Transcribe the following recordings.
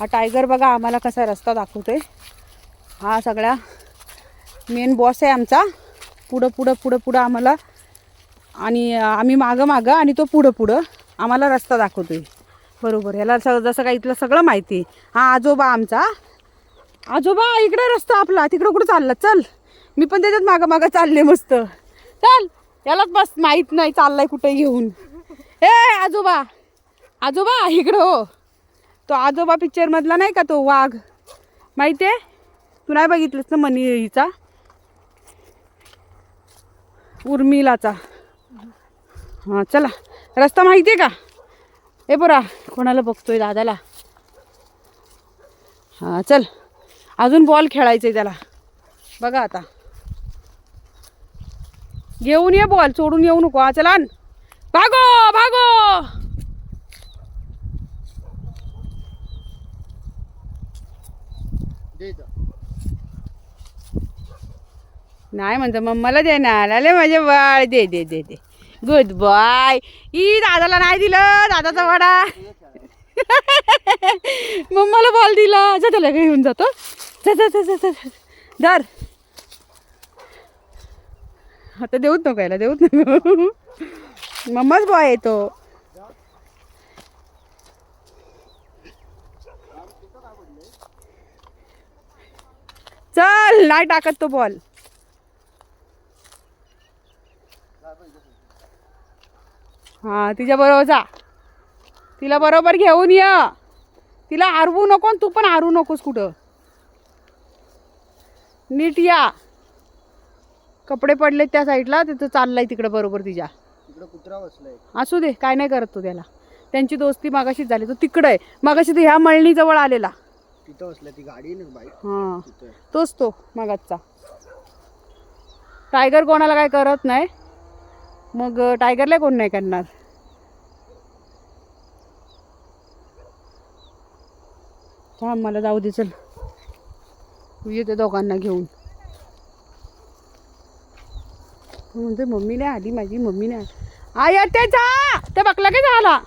हा टायगर बघा आम्हाला कसा रस्ता दाखवतोय. हा सगळा मेन बॉस आहे आमचा. पुढं पुढं पुढं पुढं आम्हाला आणि आम्ही मागं मागं आणि तो पुढं पुढं आम्हाला रस्ता दाखवतोय. बरोबर ह्याला स जसं काय इथलं सगळं माहिती. आहे. हा आजोबा आमचा. आजोबा इकडे रस्ता आपला. तिकडं कुठं चालला चल. मी पण त्याच्यात मागं मागं चालले मस्त. चल. यालाच बस माहीत नाही चाललाय कुठे घेऊन. ए आजोबा. आजोबा इकडं हो. तो आजोबा पिक्चरमधला नाही का तो वाघ? माहिती आहे तू नाही बघितलंस ना मनी हिचा? उर्मिलाचा. हां चला. रस्ता माहिती आहे का? ए बरा कोणाला बघतोय दादाला? हां चल. अजून बॉल खेळायचा आहे त्याला. बघा आता. घेऊन ये बॉल सोडून येऊ नको. हा चला भागो भागो! नाही म्हणतो मम्माला दे ना आले माझे बाळ. दे दे दे दे. गुड बॉय ई दादाला नाही दिलं दादाचा वडा. मम्माला बॉल दिला. जा त्याला घेऊन जातो. जा जा जा जा. धर. आता देऊच नको याला देऊच नको. मम्माच बॉय येतो चल नाही टाकत तो बॉल हा तिच्या बरोबर जा. तिला बरोबर घेऊन ये. तिला हरवू नको तू पण हरवू नकोस कुठं. नीट या. कपडे पडले त्या साईडला तिथं चाललाय तिकडं बरोबर तिच्या. तिकडे कुत्रा बसलाय. असू दे काय नाही करत तो त्याला. त्यांची दोस्ती मागाशीच झाली. तो तिकडं आहे. मागाशी तो ह्या मळणीजवळ आलेला. तिथं बसलाय ती गाडी ना बाईक हां. तिथं. तोच तो मागाचा टायगर कोणाला काय करत नाही. मग टायगरला कोण नाही करणार? थांब मला जाऊ दे चल. येते दोघांना घेऊन. तो म्हणते मम्मी नाही आली माझी मम्मी नाही आली. आ येते जा! ते बघला की झाला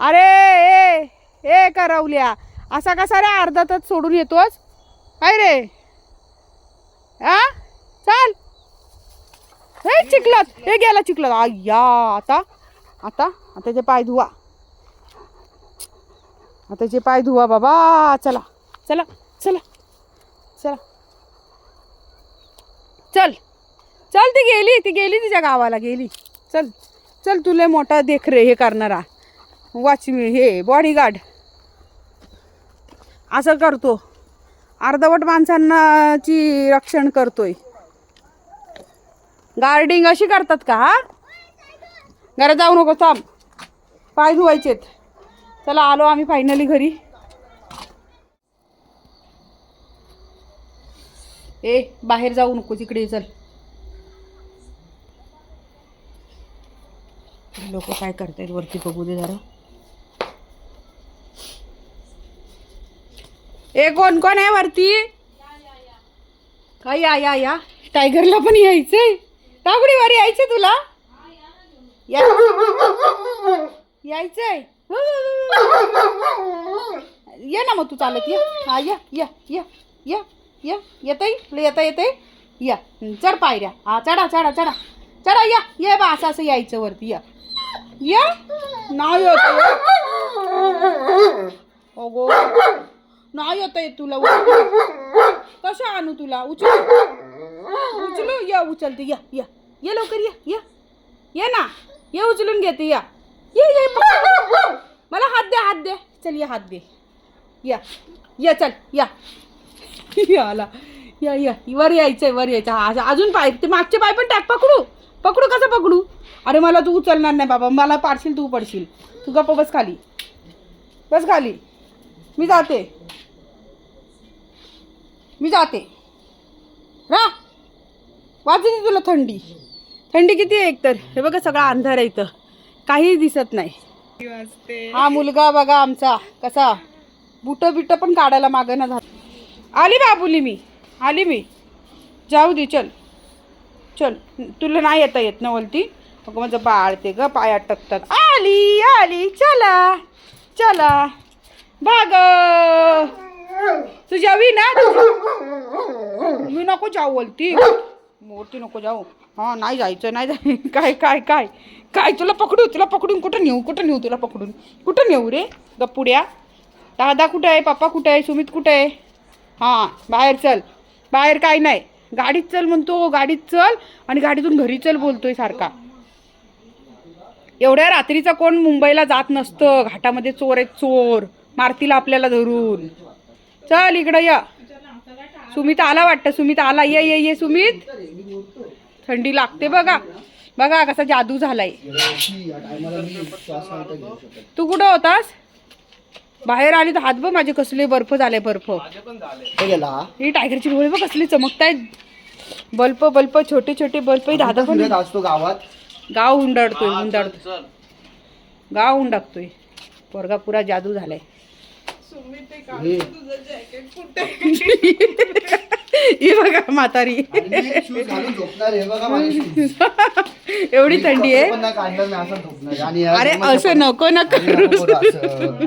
अरे ए ए करवल्या असा कसा रे अर्धा तास सोडून येतोच काय रे. आ? चाल. हे चिखलात. हे गेला चिखलात. आय्या आता आता आता ते पाय धुवा. आता जे पाय धुवा बाबा चला चला चला चला. चल. चल ती गेली ती गेली तिच्या गावाला गेली. चल चल तुला मोठा देख रे हे करणारा. वाच हे बॉडीगार्ड असं करतो. अर्धवट माणसांनाची रक्षण करतोय. गार्डिंग अशी करतात का हा? घरात जाऊ नको थांब. पाय धुवायचेत. चला आलो आम्ही फायनली घरी. ए बाहेर जाऊ नको तिकडे चल. लोक काय करतायत वरती बघू दे जरा. ए कोण कोण आहे वरती? काय या या या. टायगरला पण यायचंय. टागडी वर यायचंय तुला? या. यायचंय. ये ना मग तू चालत ये. हा या या या या या. तुला येता येतय? या. चढ पायऱ्या. हा चढा चढा चढा. चढा या. ये बा असं असं यायचं वरती या. या? नाही येत अगो. नाही येत येत तुला उचलू. कसं आणू तुला? उचलू. उचलू या उचलते या या. ये लवकर या या. ये ना. ये उचलून घेते या. ये ये पकड. मला हात दे हात दे. चल या हात दे. या. या चल या. या आला. या या. वर यायचंय वर यायचं हा अजून पाय ते मागचे पाय पण टाक पकडू. पकडू कसं पकडू? अरे मला तू उचलणार नाही बाबा. मला पाडशील तू पडशील. तू गप्प बस खाली. बस खाली. मी जाते. मी जाते. रा. वाजते तुला थंडी. थंडी किती आहे एकतर? हे बघा सगळा अंधार आहे इथं. काही दिसत नाही. हा मुलगा बघा आमचा कसा. बुट बिट पण काढायला मागं ना झालं आली बाबुली मी. आली मी. जाऊ दे चल. चल. तुला नाही येता येत ना वलती? अगं माझं बाळते ग पाय अटकतात आली आली. चला. चला. बाग. तुझ्या जावी ना मी नको जाऊ बोलती? मोठी नको जाऊ. हा नाही जायचं नाही जाय. काय काय काय? काय तुला पकडू तुला पकडून कुठं नेऊ कुठं नेऊ तुला पकडून? कुठं नेऊ रे? गप्पुड्या. दादा कुठं आहे? पप्पा कुठं आहे? सुमित कुठं आहे? हां बाहेर चल. बाहेर काय नाही. गाडीत चल म्हणतो गाडीत चल आणि गाडीतून घरी चल बोलतोय सारखा. एवढ्या रात्रीचा कोण मुंबईला जात नसतं. घाटामध्ये चोर आहेत चोर. मारतील आपल्याला धरून. चल इकडं या. सुमित आला वाटतं सुमित आला. ये ये ये सुमित. थंडी लागते बघा. बघा कसा जादू झालाय. तू कुठं होतास? बाहेर आली तर हात बघ माझे कसले बर्फ झाले बर्फ. ही टायगरची डोळे बघ कसली चमकतायत. बल्ब बल्ब छोटे छोटे बल्प. दादा पण असतो गावात गाव हुंडाडतोय हुंडाडतोय गाव हुंडाकतोय. पोरगा पुरा जादू झालाय. हे. बघा म्हातारी. हे. एवढी थंडी आहे. पण नाही काढणार मी असं झोपणार आणि या अरे असं नको ना आणि करू. नको.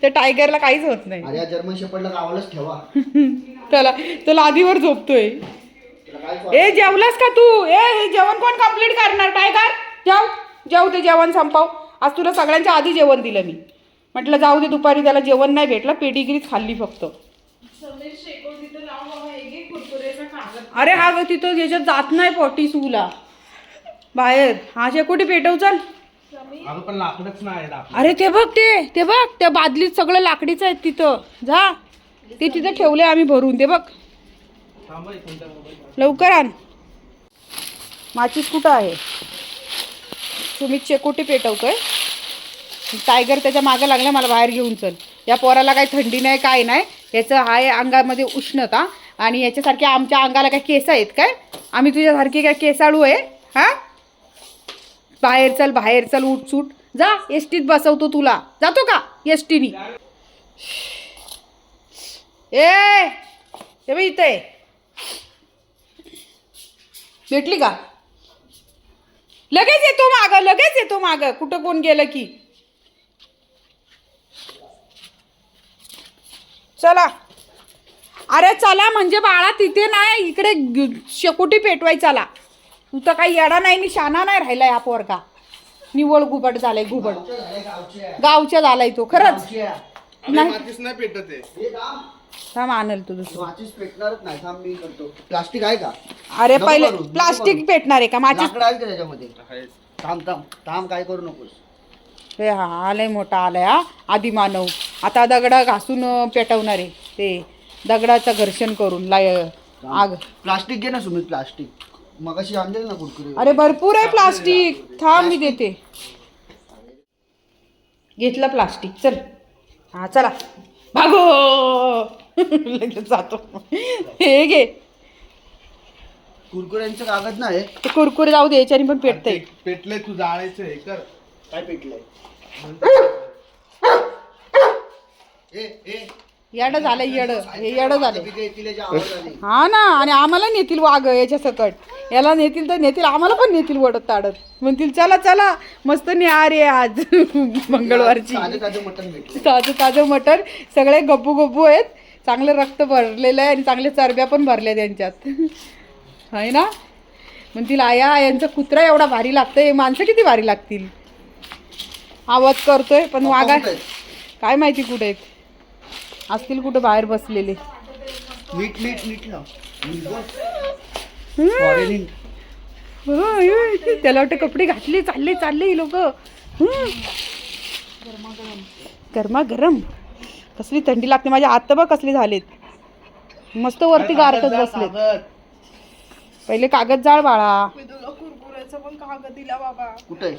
त्या टायगरला काहीच होत नाही. अरे या जर्मन शेपर्डला गावालाच ठेवा. त्याला तो लादीवर झोपतोय? ए जेवलास का तू? ए हे जेवण कोण कंप्लीट करणार? टायगर जाऊ जेव ते जेवण संपव. आज तुला सगळ्यांच्या आधी जेवण दिलं मी. म्हटलं जाऊ दे दुपारी त्याला जेवण नाही भेटलं पेटीगिरीच खाल्ली फक्त. अरे हा ग तिथं याच्यात जात नाही पोटी सूला. बाहेर. हा शेकोटी पेटव चल. अगं पण लाकडच नाही लाकड अरे ते बघ ते ते बघ त्या बादलीत सगळं लाकडीचं आहे तिथं. जा. ते तिथं ठेवले आम्ही भरून ते बघ. लवकर आण. माचीस कुठं आहे? तुम्ही चेकोटी पेटवतोय? टायगर त्याच्या मागं लागला मला बाहेर घेऊन चल. या पोराला काही थंडी नाही काय नाही. याचं आहे अंगामध्ये उष्णता आणि याच्यासारखे आमच्या अंगाला काय केस आहेत काय? आम्ही तुझ्यासारखे काय केसाळू आहे हां? बाहेर चल बाहेर चल उठसूट जा एस टीत बसवतो तुला. जातो का एस टीनी ए हे इथे. भेटली का? लगेच येतो माग लगेच येतो माग. कुठं कोण गेलं की? चला. अरे चला म्हणजे बाळा तिथे नाही इकडे शेकोटी पेटवाय चला. तू तर काही येडा नाही नि शाना नाही राहिला या पोरगा. निवळ घुबड झालाय घुबड गावच्या झालाय तो खरंच. नाही. पेटत आहे हे थांब. आणल तू दुसरं. माचीस पेटणारच नाही थांब मी करतो. प्लास्टिक आहे का? अरे नको पहिले करू, नको प्लास्टिक करू. पेटणार आहे का? माझी लाकडं आहे का त्याच्यामध्ये? आहेच. थांब थांब थांब काय करू नकोस. हे हा आलंय मोठा आलाय हा. आदिमानव आता दगडा घासून पेटवणार आहे. ते दगडाचं घर्षण करून लाय आग. प्लास्टिक घे ना सुमित प्लास्टिक. मग अशी आणलेल ना कुरकुरे. अरे भरपूर आहे प्लास्टिक. थांब मी देते. घेतलं प्लास्टिक. चल. हा चला. भागो. लगेच जातो. हे घे. कुरकुऱ्यांचं कागद नाही. ते कुरकुरे जाऊ दे याच्याने पण पेटतंय. ते पेटले तू जाळायचं हे कर. काय पेटलंय? ए ए येडं झालं येडं. हे येडं झालं. हा ना आणि आम्हाला नेतील वाघ याच्या सकट याला नेतील तर नेतील आम्हाला पण नेतील वडत ताडत. म्हणतील चला चला मस्त निहार आहे आज. मंगळवारची. ताजं ताजं मटण मटण. सगळे गप्पू गप्पू आहेत. चांगलं रक्त भरलेलं आहे आणि चांगले चरब्या पण भरल्या त्यांच्यात आहे ना? म्हणतील आया यांचा कुत्रा एवढा भारी लागतंय. हे माणसं किती भारी लागतील? आवाज करतोय पण वाघा आहेत? काय माहिती कुठे आहेत? असतील कुठे बाहेर बसलेले. त्याला वाटतं कपडे घातले चालले चालले लोक. गरमा गरम कसली थंडी लागते माझ्या हात बघ कसले झालेत. मस्त वरती गारतच बसलेत. कागद. पहिले कागद जाळ बाळा. मी तुला कुरकुऱ्याचा पण कागद दिला बाबा. कुठे?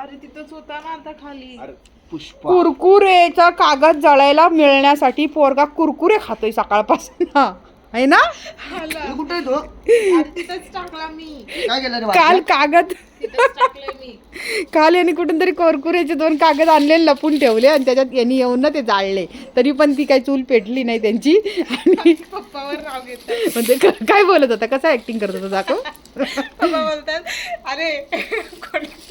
अरे तिथंच होता ना आता खाली. अरे पुष्पा. कुरकुरेचा कागद जळायला मिळण्यासाठी पोरगा कुरकुरे खातोय सकाळपासून. आहे ना? हे कुठे तो? अरे तिथंच टाकला मी. काय केलं रे काल? कागद काल यांनी कुठून तरी कोरकुरेचे दोन कागद आणले आणि लपून ठेवले आणि त्याच्यात यांनी येऊन ना ते जाळले. तरी पण ती काही चूल पेटली नाही त्यांची. आणि म्हणजे काय बोलत होता? कसा ऍक्टिंग करत होता? दाखव. बोलतात अरे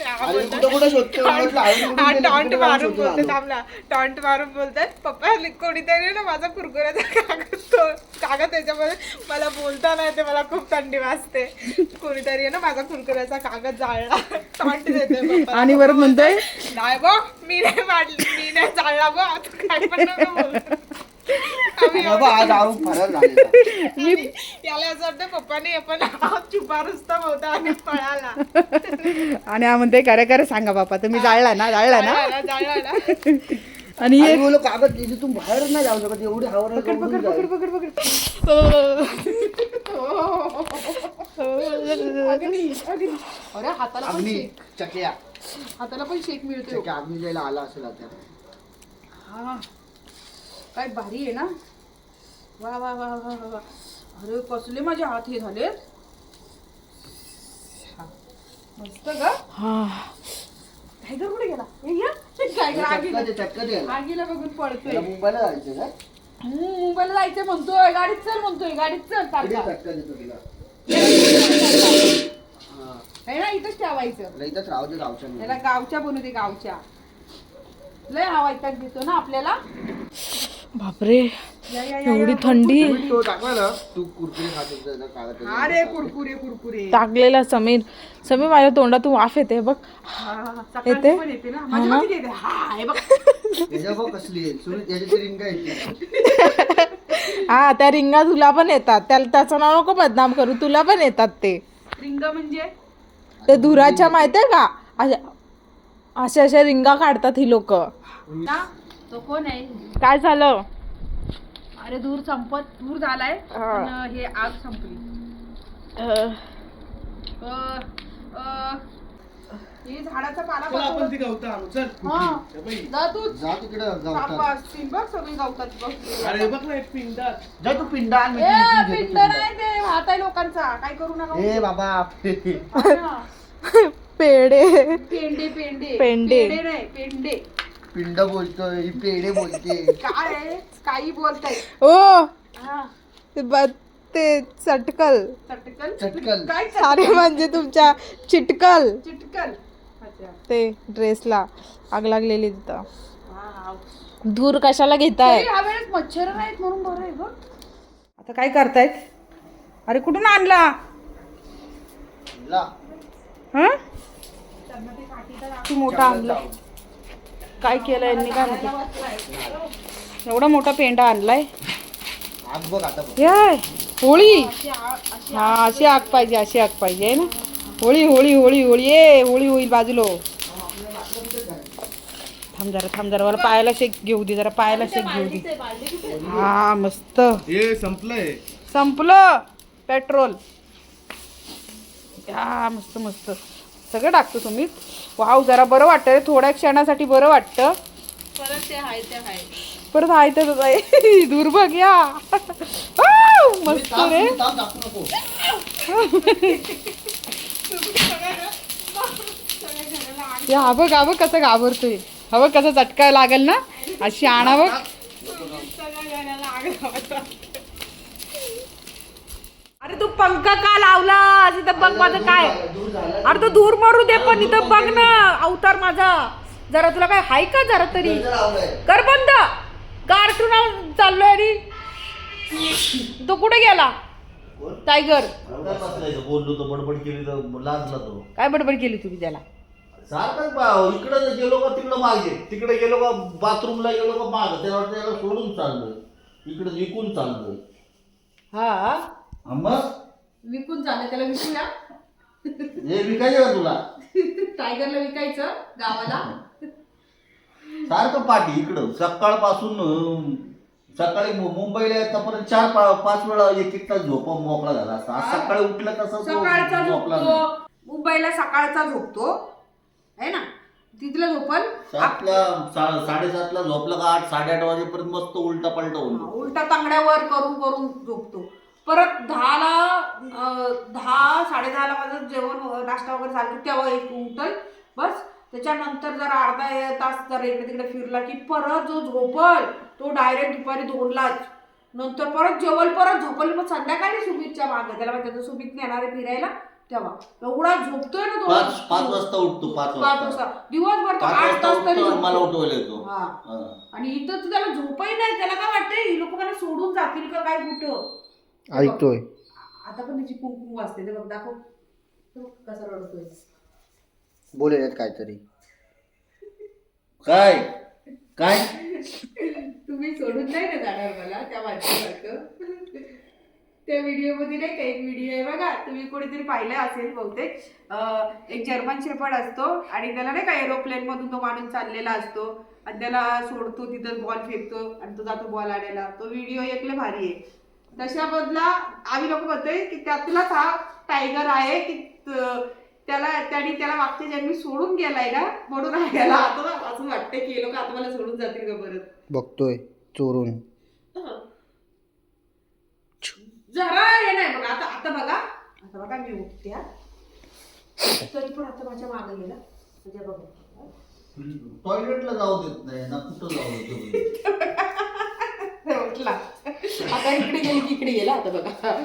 हा हा? टॉन्ट मारून बोलतात. थांबला. टॉन्ट मारून बोलतात पप्पा कोणीतरी ना माझा कुरकुऱ्याचा कागद तो कागद त्याच्यामध्ये मला बोलता नाही ते मला खूप थंडी वाजते. कोणीतरी आहे ना माझा कुरकुऱ्याचा कागद देते. आणि परत म्हणतोय नाही बघ मी नाही मांडली मी नाही जाळला बघ आता काय पण नको बोलू. आम्ही बाबा आज आऊ फरार झालेला आणि याला असं वाटतं पप्पाने पण चुपा रुस्तम होता आणि पळाला आणि हा म्हणते खरे खरे सांगा बापा तुम्ही जाळला ना जाळला ना जाळला. आणि हे बोलो कागद तिथून बाहेर नाही जाऊ शकत एवढी हवा पकड पकड पकड पकड पकड अग्नी, अग्नी. अरे हाताला पण अग्नी शेक हाताला पण शेक मिळतो अग्नी जायला आला असेल आता. हा. काय भारी आहे ना? वा वा वा वा वा वा. अरे कसले माझे हात हे झाले. मस्त ग. टायगर कुठे गेला? हे चक्का चक्का आगीला बघून पळतोय. मुंबईला जायचं का? हम्म, मुंबईला जायचं म्हणतोय. गाडीत चल म्हणतोय. गाडीत चल. चक्का देतो तिला? हा ना इथंच ठेवायचं. इथंच राहू दे गावच्या त्याला गावच्या बनू दे गावच्या. लय हवा इथं देतो ना आपल्याला. बापरे या, या, या, एवढी या. थंडी. तुम्ही तो टाकला ना तू कुरकुरे खात होता ना कागद अरे कुरकुरे कुरकुरे. टाकलेला समीर. समीर माझ्या तोंडातून वाफ येते बघ. हा. सकाळची येते? पण येते ना. माझ्या पण येते. हा हे बघ. त्याच्या बघ कसली आहे? सुरू त्याची रिंग येते हा त्या रिंगा तुला पण येतात. त्याला त्याचं नाव नको बदनाम करू. तुला पण येतात ते. रिंग म्हणजे? ते धुराच्या माहितीये का? अशा अशा अशा रिंगा काढतात ही लोक. ना तो कोण आहे? काय झालं? अरे दूर संपत दूर झालाय हा. पण हे आग संपली. अं, अ, अ, हे झाडाचा पाला चल आपण बसवलं. ती गवतं आणू. चल हा. हे बाई. जा तू. जा तिकडं सापा गावतात असतील बघ सगळी गावतात बघ. अरे हे बघ ना एक पिंडात. जा तू पिंडा आण मी ए इथून घेतो पिंड पिंडा. नाही ते भात आहे लोकांचा. काय करू नका ए बाबा. हा. पेंडे पेंडे. पेंडे. नाही पेंडे. पिंड बोलतोय ही पेढे बोलते. काय आहे? काही बोलताय. ओ. हा. ते ब- ते चटकल. चटकल? चटकल. काय अरे म्हणजे तुमच्या चिटकल. चिटकल. ते ड्रेसला आग लागलेली तिथं. धूर कशाला घेताय? मच्छर नाहीत म्हणून बरं आहे ग. आता काय करतायत? अरे कुठून आणला? ला. हा? तू मोठा आणला. काय केलं यांनी काय माहिती एवढा मोठा पेंडा आणलाय? आग बघ आता बघ. याय होळी? हा अशी आग पाहिजे अशी आग पाहिजे आहे ना? होळी होळी होळी होळी. ए होळी होईल बाजूलो. थांब जरा थांब जरा. मला पायाला शेक घेऊ दे जरा पायाला शेक घेऊ दे. हा मस्त. हे संपलंय. संपलं. पेट्रोल. या मस्त मस्त. सगळं टाकतो तुम्ही. वाव जरा बरं वाटतं रे थोड्या क्षणासाठी बरं वाटतं. परत ते हाय ते हाय. परत आहे तर आहे दूर बघ या मस्त रे. या हा बघ हा कसं घाबरतोय. हवं कसं चटका लागेल ना. अशी आणा बघ. अरे तू पंख का लावला? इथं बघ माझं काय. अरे तू दूर मारू दे पण इथं बघ ना अवतार माझा. जरा तुला काय हाय का जरा तरी? कर बंद. कार्टून चाललोय अरे तो कुठे गेला? टायगर. काय बसलायचं बोललो तर बडबड केली तर लाजला तो. काय बडबड केली तुम्ही त्याला? सारखंच बा- इकडं गेलो का तिकडं मागे. तिकडे गेलो का बाथरूमला गेलो का माग. त्याला वाटतं त्याला सोडून चाललोय. इकडे विकून चाललोय. हा. हा मग? विकून चाललं त्याला विकूया? हे विकायचं का तुला? टायगरला विकायचं गावाला. सारखं पाठी इकडं. सकाळपासून अं, सकाळी मु- मुंबईला येतापर्यंत चार पा- पाच वेळा एक एक तास झोपा मोकळा झाला असता. आज सकाळी उठलं कसं सकाळचा झोपला नाही. मुंबईला सकाळचा झोपतो. आहे ना? तिथला झोपल सातला सा- साडेसातला झोपला का आठ साडेआठ वाजेपर्यंत मस्त उलटा पलटा होतो उलटा तांगड्यावर करून करून झोपतो. परत दहाला अं, दहा साडे दहाला माझं जेवण नाश्ता वगैरे झालं की तेव्हा एक उठल बस. त्याच्यानंतर जरा अर्धा तास जर इकडे तिकडे फिरला की परत जो झोपल तो डायरेक्ट दुपारी दोनलाच. नंतर परत जेवल परत झोपल. मग संध्याकाळी सुमितच्या मागं त्याला माहिती होतं सुमित नेणार आहे फिरायला तेव्हा. एवढा झोपतोय ना तो पाच पाच वाजता उठतो पाच पाच वाजता. वाजता. दिवसभर तो पाच आठ वाजता तास तरी उठतो आणि मला झोपतो. उठवायला येतो. हा. हा. आणि इथं तर त्याला झोपही नाही. त्याला काय वाटतंय ही लोक मला सोडून जातील का काय कुठं? ऐकतोय. आता पण त्याची कुंकुम वाजते. ते बघ दाखव. ते बघ कसा रडतोय. बोलेल काहीतरी. काय? काय? तुम्ही सोडून नाही ना जाणार मला त्या माणसासारखं? त्या व्हिडिओमध्ये नाही का एक व्हिडिओ आहे बघा तुम्ही कोणीतरी पाहिलं असेल बहुतेक. अं, एक जर्मन शेपर्ड असतो आणि त्याला नाही का एरोप्लेन मधून तो माणूस चाललेला असतो आणि त्याला सोडतो तिथं बॉल फेकतो आणि तो जातो बॉल आणायला. तो व्हिडिओ एकले भारी आहे. तशा बदला आम्ही लोक म्हणतोय की त्यातलाच हा टायगर आहे की त- त्याला त्यांनी त्याला मागच्या जन्मी सोडून गेलाय ना म्हणून हा गेला आता असं वाटतंय की लोक आता मला सोडून जातील का परत? बघतोय चोरून. जरा हे नाही बघा आता आता बघा. आता बघा मी उठते हा. तरी पण आता माझ्या मागे गेला म्हणजे बघा. टॉयलेटला जाऊ देत नाही ना कुठं जाऊ देत हे उठला. आता इकडे गेली की इकडे गेला आता बघा.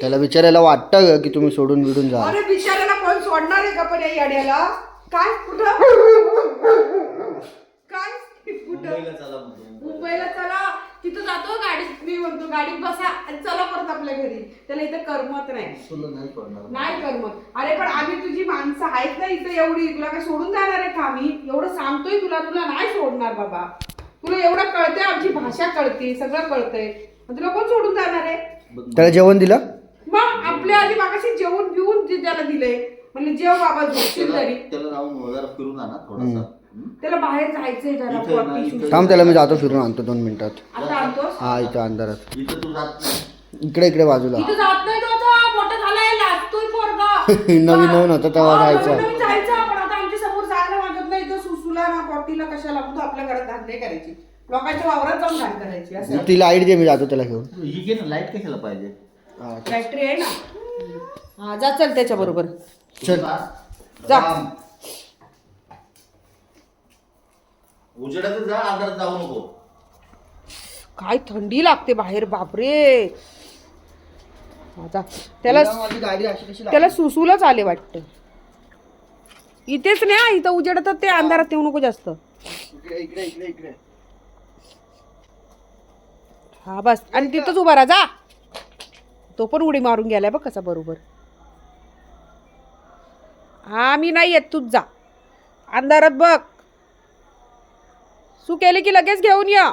त्याला विचारायला वाटतं का की तुम्ही सोडून बिडून जा. अरे बिचाऱ्याला कोण सोडणार आहे का पण या याड्याला? काय कुठं? काय? कुठं? मुंबईला चला म्हणतो मुंबईला. चला. तिथं जातो गाडीत मी म्हणतो गाडीत बसा आणि चला परत आपल्या घरी. त्याला इथं करमत नाही. नाही करमत. अरे पण आम्ही तुझी माणसं आहेत ना इथं एवढी. तुला काय सोडून जाणार आहे का आम्ही? एवढं सांगतोय तुला. तुला नाही सोडणार बाबा. तुला एवढं कळतंय आमची भाषा कळते सगळं कळतंय. मग तुला कोण सोडून जाणार आहे? त्याला जेवण दिलं? मग आपल्या आधी मागाशी जेवण बिवून जे त्याला दिलंय म्हणजे जेव बाबा झोपशील तरी त्याला त्याला जाऊन जरा फिरून आणा थोडासा? त्याला बाहेर जायचंय जरा इथे ना, potty इथे. shoot. थांब त्याला मी जातो फिरून आणतो दोन मिनिटात. आता आणतोस? हा इथं अंधारात. इथं तू जात नाही. इकडे इकडे बाजूला. इथं जात नाही तो आता मोठा झालाय लाजतोय पोरगा. नवीन नवीन होतं तेव्हा हा, जायचं. नवीन नवीन जायचं पण आता आमच्यासमोर जायला वाटत नाही तर सुसूला ना पॉटीला कशाला कुठं आपल्या घरात करायची. लोकांच्या वावरात जाऊन घाण करायची असं. ती लाइट दे मी जातो त्याला घेऊन. ही घे ना लाइट कशाला पाहिजे. फॅक्टरी आहे ना? हा जा चल त्याच्या बरोबर. चल. जा. उजेडात जा अंधारात जाऊ नको. काय थंडी लागते बाहेर बापरे. जा. त्याला माझी गाडी अशी कशी त्याला सुसूलाच आले वाटतं. इथेच नाही इथं उजेडतात ते अंधारात येऊ नको जास्त. हा बस. आणि तिथंच उभा राहा जा. तो पण उडी मारून गेलाय बघ कसा बरोबर. हा मी नाही येत तूच जा. अंधारात बघ. सू केली की लगेच घेऊन या.